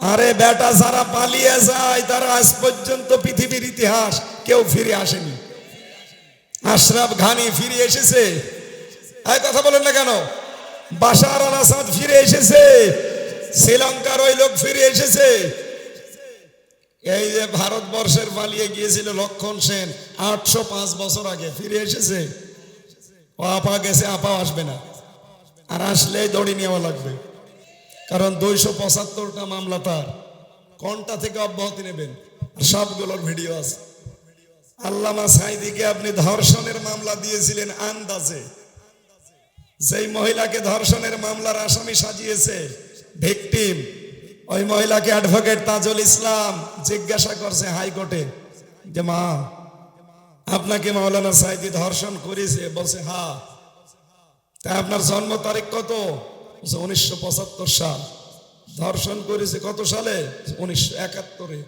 আরে বেটা, যারা পালিয়ে যায়, তারা আজ পর্যন্ত পৃথিবীর ইতিহাস কেউ ফিরে আসেনি। আশরাফ ঘানি ফিরে এসেছে। কথা বলেন না কেন? বাশার আল আসাদ ফিরে এসেছে। শ্রীলঙ্কার ওই লোক ফিরে এসেছে। এই যে ভারতবর্ষের পালিয়ে গিয়েছিল লক্ষণ সেন, আটশো পাঁচ বছর আগে ফিরে এসেছে। ও আপা গেছে, আপাও আসবে না। আর আসলেই দড়ি নেওয়া লাগবে। কারণ দুইশো পঁচাত্তরটা মামলা তার। কোনটা থেকে অব্যাহতি নেবেন? সবগুলোর ভিডিও আছে। আল্লামা সাইদিকে আপনি ধর্ষণের মামলা দিয়েছিলেন আন্দাজে। যেই মহিলাকে ধর্ষণের মামলার আসামি সাজিয়েছে, ভিকটিম, ওই মহিলাকে অ্যাডভোকেট তাজুল ইসলাম জিজ্ঞাসা করছে হাইকোর্টে যে, মা, আপনাকে মাওলানা সাইদি ধর্ষণ করেছে। বলছে হা তা আপনার জন্ম তারিখ কত? উনিশশো পঁচাত্তর সাল ধর্ষণ করেছে কত সালে? উনিশশো একাত্তরে।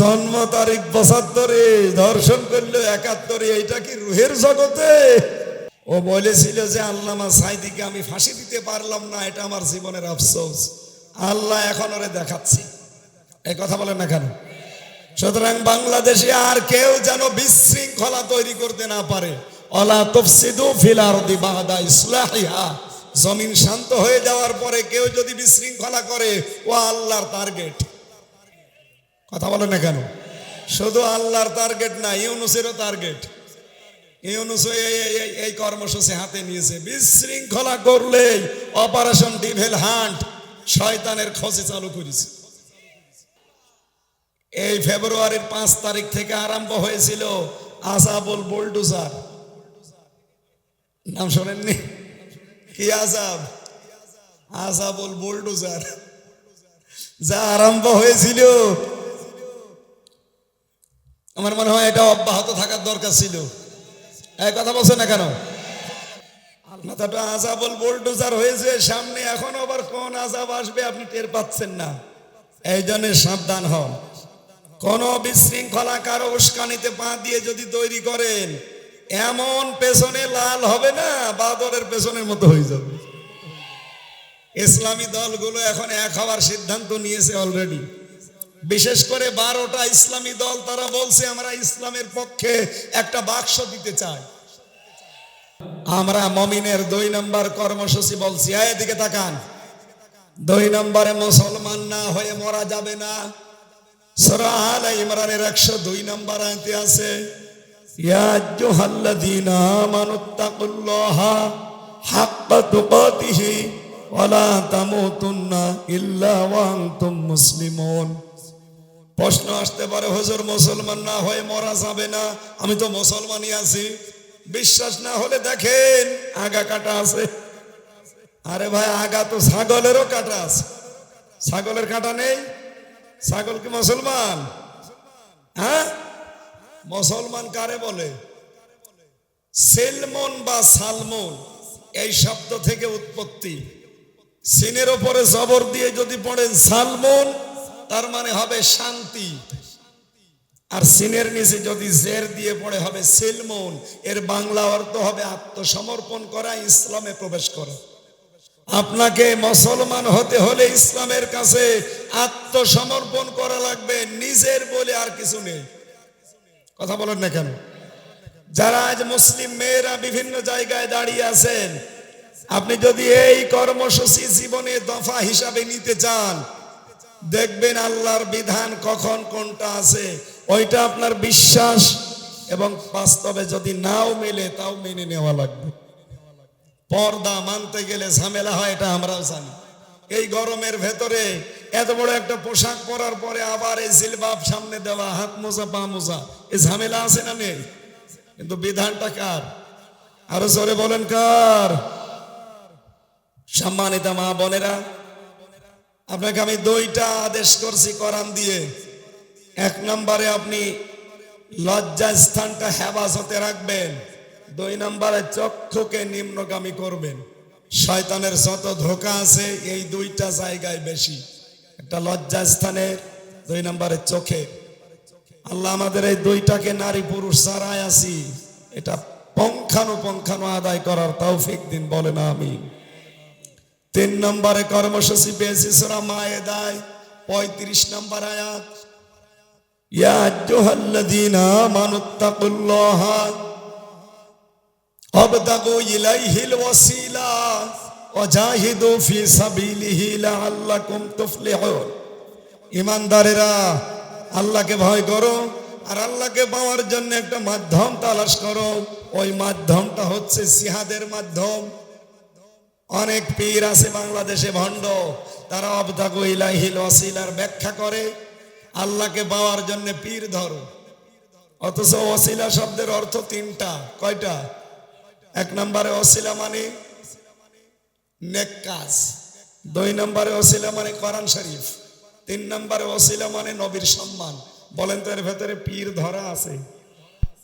জন্ম তারিখ পঁচাত্তরে, ধর্ষণ করল একাত্তরে, এইটা কি রুহের জগতে? ও বলেছিল যে আল্লামা সাইদিকে আমি ফাঁসি দিতে পারলাম না, এটা আমার জীবনের আফসোস। আল্লাহ এখন ওরে দেখাচ্ছি। এই কথা বলেন না কেন? সুতরাং বাংলাদেশে আর কেউ যেন বিশৃঙ্খলা তৈরি করতে না পারে। অলা তফসিদু ফিল আরদি বাদা ইসলাহিহা। জমিন শান্ত হয়ে যাওয়ার পরে কেউ যদি বিশৃঙ্খলা করে, ও আল্লাহর টার্গেট কথা বলে না কেন? শুধু আল্লাহর টার্গেট না, ইউনুসেরও টার্গেট ইউনুস এই- কর্মসূচি হাতে নিয়েছে। বিশৃঙ্খলা করলেই অপারেশন ডিভেল হান্ট শয়তানের খোঁজে চালু করেছে। এই ফেব্রুয়ারির পাঁচ তারিখ থেকে আরম্ভ হয়েছিল আসাবুল বুলডুজার। নাম শোনেননি? কি আজাব আসাবুল বুলডুজার যা আরম্ভ হয়েছিল। আমার মনে হয় এটা অব্যাহত থাকার দরকার ছিল। এক কথা বলছে না কেন? মাথাটা আজাবল বোল্ডোজার হয়েছে, সামনে এখন আবার কোন আজাব আসবে আপনি টের পাচ্ছেন না। এই জন্য সাবধান হন। কোন বিশৃঙ্খলা কারও উস্কানিতে পা দিয়ে যদি তৈরি করেন এমন পেছনে লাল হবে না বাদরের পেছনের মতো হয়ে যাবে। ইসলামী দলগুলো এখন এক হওয়ার সিদ্ধান্ত নিয়েছে অলরেডি বিশেষ করে বারোটা ইসলামী দল, তারা বলছে আমরা ইসলামের পক্ষে একটা বাক্স দিতে চাই। আমরা মমিনের দুই নম্বর কর্মসূচি বলছি এদিকে তাকান। দুই নম্বরে মুসলমান না হয়ে মরা যাবে না। সূরা আলে ইমরানের একশো দুই নম্বর আয়তে আছে ইয়া আইয়ুহাল্লাযীনা আমানুত্তাকুল্লাহা হাক্কা তুকাতিহি ওয়ালা তামুতুন্না ইল্লা ওয়া আনতুম মুসলিমুন প্রশ্ন আসতে পারে, হুজুর, মুসলমান না হয়ে মরা যাবে না? আমি তো মুসলমানই আছি। বিশ্বাস না হলে দেখেন, আগা কাটা আছে। আরে ভাই, আগা তো ছাগলেরও কাটা আছে। ছাগলের কাটা নেই? ছাগল কি মুসলমান? হ্যাঁ? মুসলমান কারে বলে? সেলমন বা সালমন, এই শব্দ থেকে উৎপত্তি। সিনের ওপরে জবর দিয়ে যদি পড়েন সালমন, তার মানে হবে শান্তি। আর সিনের নিচে যদি জের দিয়ে পড়ে হবে সেলমন, এর বাংলা অর্থ হবে আত্মসমর্পণ করা, ইসলামে প্রবেশ করা। আপনাকে মুসলমান হতে হলে ইসলামের কাছে আত্মসমর্পণ করা লাগবে, নিজের বলে আর কিছু নেই। কথা বলেন না কেন? যারা আজ মুসলিম মেয়েরা বিভিন্ন জায়গায় দাঁড়িয়ে আছেন, আপনি যদি এই কর্মসূচি জীবনে দফা হিসাবে নিতে চান, দেখবেন আল্লাহর বিধান কখন কোনটা আছে, ওইটা আপনার বিশ্বাস এবং বাস্তবে যদি নাও মেলে, তাও মেনে নেওয়া লাগবে। পর্দা মানতে গেলে ঝামেলা হয়, এটা আমরাও জানি। এই গরমের ভেতরে এত বড় একটা পোশাক পরার পরে আবার এই জিলবাব সামনে দেওয়া, হাত মোজা, পা মোজা এই ঝামেলা আছে না নেই? কিন্তু বিধানটা কার? আরও জোরে বলেন কার? সম্মানিত মা বোনেরা, আপনাকে আমি দুইটা আদেশ করছি কোরআন দিয়ে। এক নম্বরে আপনি লজ্জা স্থানটা হেফাজতে রাখবেন। দুই নম্বরে চক্ষুকে নিম্নগামী করবেন। শয়তানের যত ধোকা আছে, এই দুইটা জায়গায় বেশি। একটা লজ্জা স্থানে দুই নম্বরে চোখে। আল্লাহ আমাদের এই দুইটাকে নারী পুরুষ সারায় আছি। এটা পঙ্খানু পঙ্খানু আদায় করার তৌফিক দিন বলে না আমি তিন নম্বরে কর্মসূচি পেয়েছি, সোরা মায়েদায়, পঁয়ত্রিশ নম্বর আয়াত। ইয়া আমানুত্তাকুল্লাহা ওয়াবতাগু ইলাইহিল ওয়াসিলা, ওয়াজাহিদু ফি সাবিলিহি লাআল্লাকুম তুফলিহুন। ইমানদারেরা, আল্লাহকে ভয় করো, আর আল্লাহকে পাওয়ার জন্য একটা মাধ্যম তালাশ করো। ওই মাধ্যমটা হচ্ছে সিহাদের মাধ্যম। অনেক পীর আছে বাংলাদেশে ভণ্ড, তারা অবদাগু ইলাহিল ওয়াসিলার ব্যাখ্যা করে, আল্লাহকে পাওয়ার জন্য পীর ধরো। অথচ ওসিলা শব্দের অর্থ তিনটা, কয়টা? এক নম্বরে ওসিলা মানে নেক কাজ। দুই নম্বরে ওসিলা মানে কোরআন শরীফ। তিন নম্বরে ওসিলা মানে নবীর সম্মান। বলেন তো এর ভেতরে পীর ধরা আছে।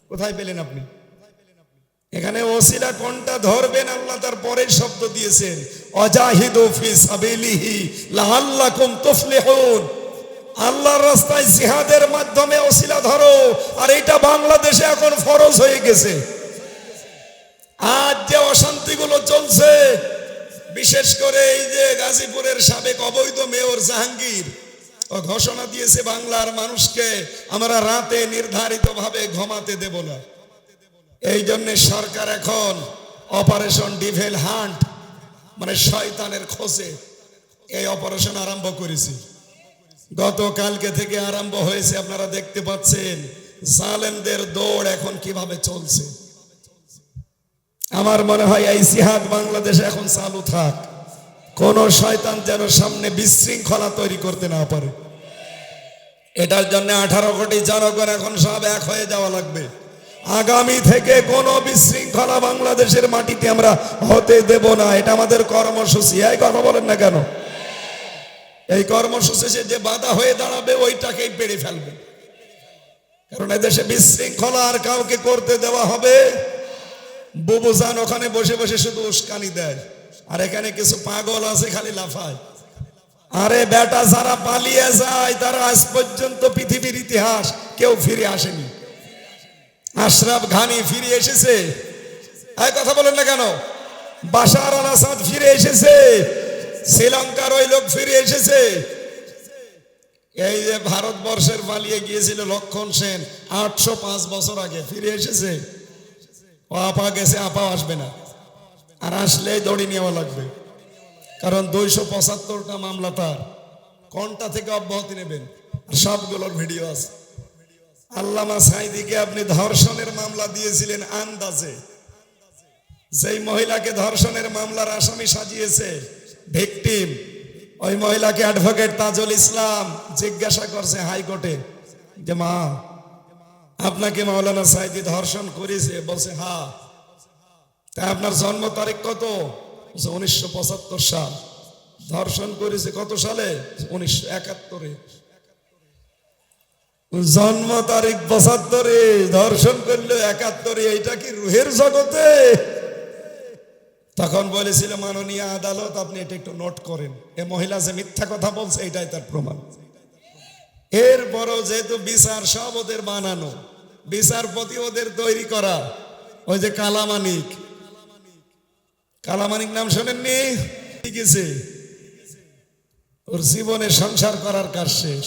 কোথায় পেলেন আপনি? এখানে ওসিলা কোনটা ধরবেন? আল্লাহ তার পরের শব্দ দিয়েছেন, অজাহিদু ফি সাবিলিহি লাআল্লাকুম তুফলিহুন। আল্লাহর রাস্তায় জিহাদের মাধ্যমে ওসিলা ধরো। আর এটা বাংলাদেশে এখন ফরজ হয়ে গেছে। আজ যে অশান্তিগুলো চলছে। বিশেষ করে এই যে গাজীপুরের সাবেক অবৈধ মেয়র জাহাঙ্গীর ঘোষণা দিয়েছে বাংলার মানুষকে আমরা রাতে নির্ধারিতভাবে ঘুমাতে দেব না। এই জন্য সরকার এখন অপারেশন ডিভেল হান্ট মানে শয়তানের খোঁজে এই অপারেশন আরম্ভ করেছে। গতকালকে থেকে আরম্ভ হয়েছে, আপনারা দেখতে পাচ্ছেন। জালেমদের দৌড় এখন কীভাবে চলছে। আমার মনে হয় এই সিহাদ বাংলাদেশে এখন চালু থাক। কোন শয়তান যেন সামনে বিশৃঙ্খলা তৈরি করতে না পারে। এটার জন্য আঠারো কোটি জনগণ এখন সব এক হয়ে যাওয়া লাগবে। আগামী থেকে কোন বিশৃঙ্খলা বাংলাদেশের মাটিতে আমরা হতে দেব না। এটা আমাদের কর্মসূচি। এই কথা বলেন না কেন? এই কর্মসূচি যে বাধা হয়ে দাঁড়াবে, ওইটাকেই পেরে ফেলবে। কারণ এদেশে বিশৃঙ্খলা আর কাউকে করতে দেওয়া হবে বুবুজান ওখানে বসে বসে শুধু উস্কানি দেয়। আর এখানে কিছু পাগল আছে খালি লাফায়। আরে বেটা, যারা পালিয়ে যায়, তারা আজ পর্যন্ত পৃথিবীর ইতিহাস কেউ ফিরে আসেনি। আশরাফ ঘানি ফিরে এসেছে। কথা বলেন না কেন? বাশার আল আসাদ ফিরে এসেছে। শ্রীলঙ্কার ওই লোক ফিরে এসেছে। এই যে ভারতবর্ষের পালিয়ে গিয়েছিল লক্ষণ সেন, আটশো পাঁচ বছর আগে ফিরে এসেছে। ও আপা গেছে, আপাও আসবে না। আর আসলেই দড়ি নেওয়া লাগবে। কারণ দুইশো পঁচাত্তরটা মামলা তার। কোনটা থেকে অব্যাহতি নেবেন? সবগুলোর ভিডিও আছে। আল্লামা সাইদিকে আপনি ধর্ষণের মামলা দিয়েছিলেন আন্দাজে। যেই মহিলাকে ধর্ষণের মামলার আসামি সাজিয়েছে, ভিকটিম, ওই মহিলাকে অ্যাডভোকেট তাজুল ইসলাম জিজ্ঞাসা করছে হাইকোর্টে যে, মা আপনাকে মাওলানা সাইদি ধর্ষণ করেছে, বলছে, হা। তা আপনার জন্ম তারিখ কত? উনিশশো পঁচাত্তর সাল। ধর্ষণ করেছে কত সালে? উনিশশো একাত্তরে। জন্ম তারিখ পঁচাত্তরে, ধর্ষণ করল একাত্তরে, এইটা কি রুহের জগতে? তখন বলেছিল, মাননীয় আদালত, আপনি এটা একটু নোট করেন। এ মহিলা যে মিথ্যা কথা বলছে, এটাই তার প্রমাণ। এরপরও যেহেতু বিচার সব ওদের বানানো বিচারপতি ওদের তৈরি করা ওই যে কালামানিক। কালামানিক নাম শোনেননি? ঠিক আছে ওর জীবনে সংসার করার কাজ শেষ।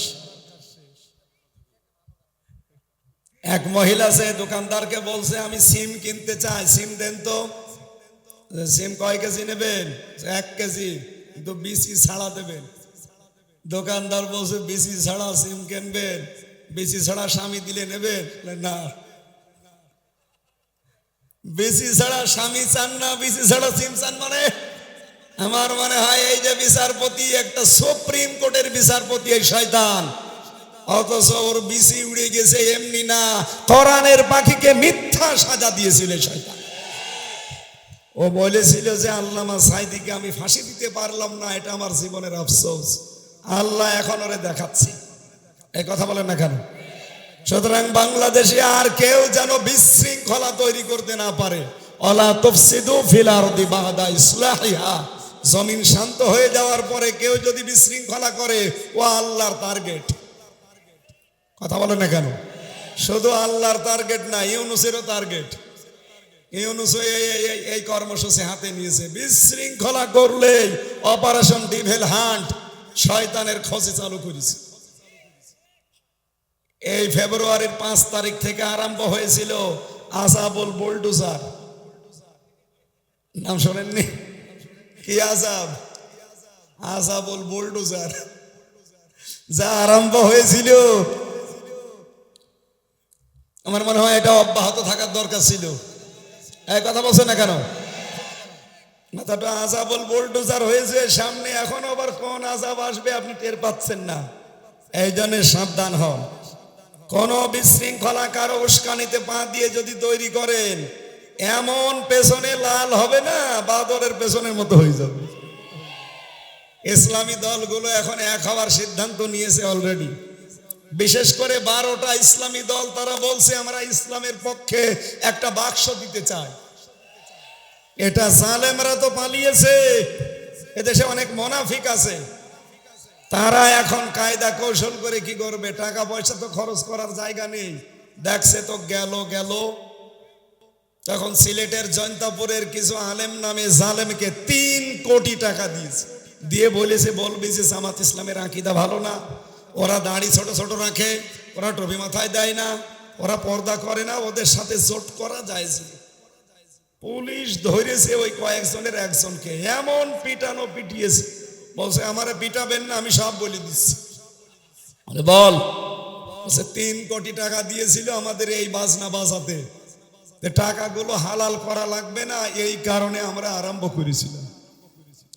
এক মহিলা সে দোকানদারকে বলছে, আমি সিম কিনতে চাই, সিম দেন তো। সিম কয় কেজি নেবেন? এক কেজি। কিন্তু বিসি ছাড়া দেবেন। দোকানদার বলছে, বিসি ছাড়া সিম কিনবেন। বিসি ছাড়া স্বামী দিলে নেবেন না। বিসি ছাড়া স্বামী চান না বিসি ছাড়া সিম চান মানে? আমার মনে হয় এই যে বিচারপতি, একটা সুপ্রিম কোর্টের বিচারপতি এই শয়তান। অথচ ওর বিসি উড়ে গেছে, এমনি না, কোরআনের পাখিকে মিথ্যা সাজা দিয়েছিল শয়তান। ও বলেছিল যে, আল্লামা সাইদিকে আমি ফাঁসি দিতে পারলাম না, এটা আমার জীবনের আফসোস। আল্লাহ এখন ওরে দেখাচ্ছি। এই কথা বলেন না কেন? সুতরাং বাংলাদেশে আর কেউ যেন বিশৃঙ্খলা তৈরি করতে না পারে। অলা তফসিদু ফিল আরদি বাদা ইসলাহিহা। জমিন শান্ত হয়ে যাওয়ার পরে কেউ যদি বিশৃঙ্খলা করে, ও আল্লাহর টার্গেট কথা বলেন না কেন? শুধু আল্লাহর টার্গেট না, ইউনুসেরও টার্গেট এই- কর্মসূচি হাতে নিয়েছে। বিশৃঙ্খলা করলেই অপারেশন ডিভেল হান্ট, শয়তানের খোঁজে চালু করেছে। এই ফেব্রুয়ারির পাঁচ তারিখ থেকে আরম্ভ হয়েছিল আসাবুল বুলডুজার। নাম শোনেননি? কি আজাব আজাবুল বুলডুজার। যা আরম্ভ হয়েছিল। আমার মনে হয় এটা অব্যাহত থাকার দরকার ছিল। এই কথা বলছে না কেন? মাথাটা আজাবল বোল্ডোজার হয়েছে, সামনে এখন আবার কোন আজাব আসবে আপনি টের পাচ্ছেন না। এই জন্য সাবধান হন। কোন বিশৃঙ্খলা কারও উস্কানিতে পা দিয়ে যদি তৈরি করেন, এমন পেছনে লাল হবে না বাদরের পেছনের মতো হয়ে যাবে। ইসলামী দলগুলো এখন এক হওয়ার সিদ্ধান্ত নিয়েছে অলরেডি বিশেষ করে বারোটা ইসলামী দল, তারা বলছে আমরা ইসলামের পক্ষে একটা বাক্স দিতে চাই। এটা জালেমরা তো পালিয়েছে। এদেশে অনেক মোনাফিক আছে। তারা এখন কায়দা কৌশল করে কি করবে? টাকা পয়সা তো খরচ করার জায়গা নেই। দেখছে তো গেল গেল। তখন সিলেটের জয়ন্তাপুরের কিছু আলেম নামে জালেমকে তিন কোটি টাকা দিয়েছে। দিয়ে বলেছে, বলবি যে জামাত ইসলামের আকিদা ভালো না। ওরা দাড়ি ছোট ছোট রাখে, ওরা টবি মাথায় দেয় না, ওরা পর্দা করে না, ওদের সাথে জোট করা যায় পুলিশ ধরেছে ওই কয়েকজনের একজনকে, এমন পিটানো পিটিয়েছে। বলছে আমারে পিটাবেন না আমি সব বলে দিচ্ছি। বলে, বল। বলছে তিন কোটি টাকা দিয়েছিল আমাদের এই বাজনা বাজাতে। টাকাগুলো হালাল করা লাগবে না এই কারণে আমরা আরম্ভ করেছিলাম।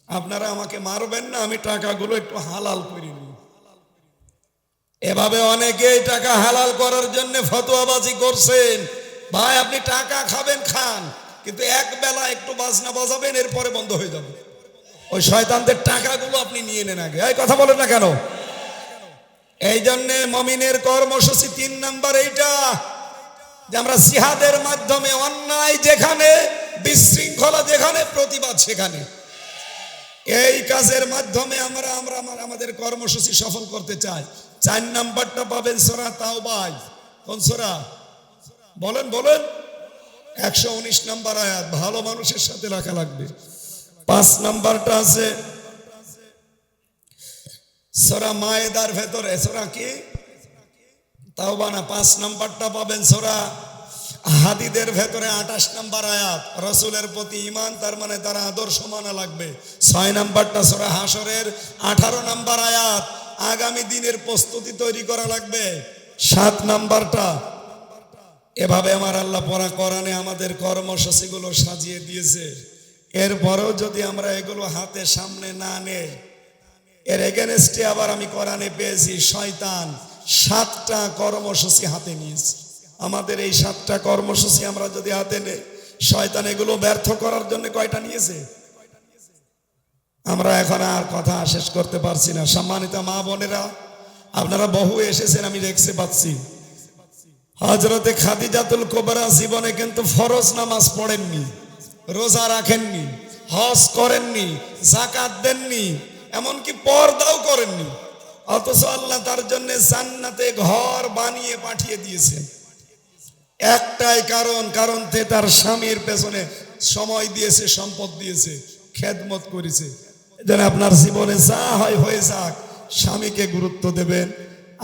আপনারা আমাকে মারবেন না আমি টাকাগুলো একটু হালাল করে এভাবে অনেকেই টাকা হালাল করার জন্য ফতোয়াবাজি করছেন। ভাই আপনি টাকা খাবেন খান কিন্তু এক বেলা একটু বাজনা বাজাবেন এরপরে বন্ধ হয়ে যাবে। ওই শয়তানদের টাকাগুলো আপনি নিয়ে নেন আগে। এই কথা বলেন না কেন? এই জন্যে মমিনের কর্মসূচি তিন নাম্বার এইটা, যে আমরা জিহাদের মাধ্যমে অন্যায় যেখানে, বিশৃঙ্খলা যেখানে, প্রতিবাদ সেখানে। এই কাজের মাধ্যমে আমরা আমরা আমাদের কর্মসূচি সফল করতে চাই। চার নাম্বারটা পাবেন সোরা তাও ভাই কোন সোরা? বলেন বলেন। একশো উনিশ নাম্বার আয়াত, ভালো মানুষের সাথে রাখা লাগবে। পাঁচ নাম্বারটা আছে। সোরা মায়েদার ভেতরে, সোরা কি? তাও বানা পাঁচ নাম্বারটা পাবেন সোরা হাদিদের ভেতরে আঠাশ নাম্বার আয়াত। রসুলের প্রতি ইমান তার মানে তার আদর্শ মানা লাগবে। ছয় নাম্বারটা সোরা হাসরের আঠারো নাম্বার আয়াত। আগামী দিনের প্রস্তুতি তৈরি করা লাগবে। সাত নাম্বারটা। এভাবে আমার আল্লাহ পরা করানে আমাদের কর্মসূচিগুলো সাজিয়ে দিয়েছে। এরপরেও যদি আমরা এগুলো হাতে সামনে না নেই, এর এগেনস্টে আবার আমি কোরআনে পেয়েছি, শয়তান সাতটা কর্মসূচি হাতে নিয়েছে। আমাদের এই সাতটা কর্মসূচি আমরা যদি হাতে নেই, শয়তান এগুলো ব্যর্থ করার জন্য কয়টা নিয়েছে? আমরা এখন আর কথা শেষ করতে পারছি না। সম্মানিত মা বোনেরা, আপনারা বহু এসেছেন, আমি দেখতে পাচ্ছি। হজরতে খাদিজাতুল কোবরা জীবনে কিন্তু ফরজ নামাজ পড়েননি। রোজা রাখেননি, হজ করেননি জাকাত দেননি, এমনকি পর্দাও করেননি। অথচ আল্লাহ তার জন্য জান্নাতে ঘর বানিয়ে পাঠিয়ে দিয়েছেন একটাই কারণ কারণ তে তার স্বামীর পেছনে সময় দিয়েছে, সম্পদ দিয়েছে, খেদমত করেছে। যেন আপনার জীবনে যা হয়, হয়ে যাক, স্বামীকে গুরুত্ব দেবেন।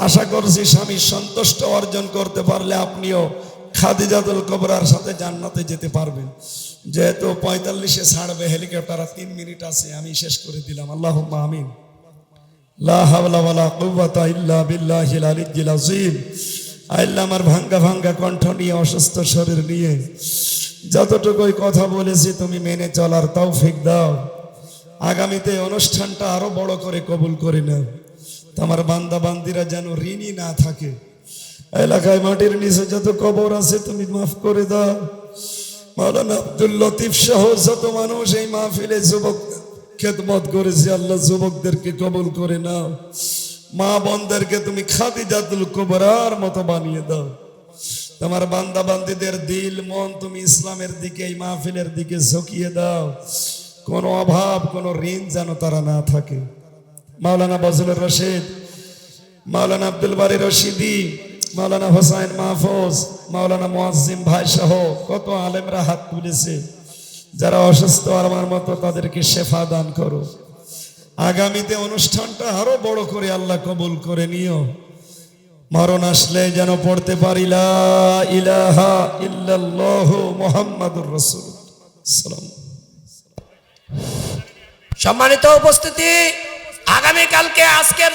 আশা করছি স্বামী সন্তুষ্ট অর্জন করতে পারলে আপনিও খাদিজাতুল কবরার সাথে জান্নাতে যেতে পারবেন। যেহেতু পঁয়তাল্লিশে ছাড়বে, হেলিকপ্টার আর তিন মিনিট আছে, আমি শেষ করে দিলাম। আল্লাহ আমিন। আল্লাহ আমার ভাঙ্গা ভাঙ্গা কণ্ঠ নিয়ে, অসুস্থ শরীর নিয়ে, যতটুকুই কথা বলেছি তুমি মেনে চলার তৌফিক দাও। আগামীতে অনুষ্ঠানটা আরও বড় করে কবুল করে নাও। তোমার বান্দা বান্দিরা যেন ঋণী না থাকে। এলাকায় মাটির নিচে যত কবর আছে তুমি মাফ করে দাও। মাওলানা আব্দুল লতিফ সহ যত মানুষ এই মাহফিলে যুবক খেদমত করেছে, আল্লাহ যুবকদেরকে কবল করে নাও। মা বোনদেরকে তুমি খাদিজাতুল কুবরার মতো বানিয়ে দাও। তোমার বান্দা বান্দিদের দিল, মন তুমি ইসলামের দিকে, এই মাহফিলের দিকে ঝুঁকিয়ে দাও। কোনো অভাব, কোনো ঋণ যেন তারা না থাকে। মাওলানা বজলুর রশিদ, মাওলানা আব্দুল বারি রশিদি মাওলানা হোসাইন মাহফুজ, মাওলানা মুয়াজ্জিম ভাই সহ কত আলেমরা হাত তুলেছে। যারা অসুস্থ আর আমার মতো তাদেরকে শেফা দান করো। আগামীতে অনুষ্ঠানটা আরও বড় করে আল্লাহ কবুল করে নিও। মরণ আসলে যেন পড়তে পারি ইলাহা ইল্লাল্লাহ মুহাম্মাদুর রাসূল সালাম। সম্মানিত উপস্থিতি, আগামীকালকে আজকের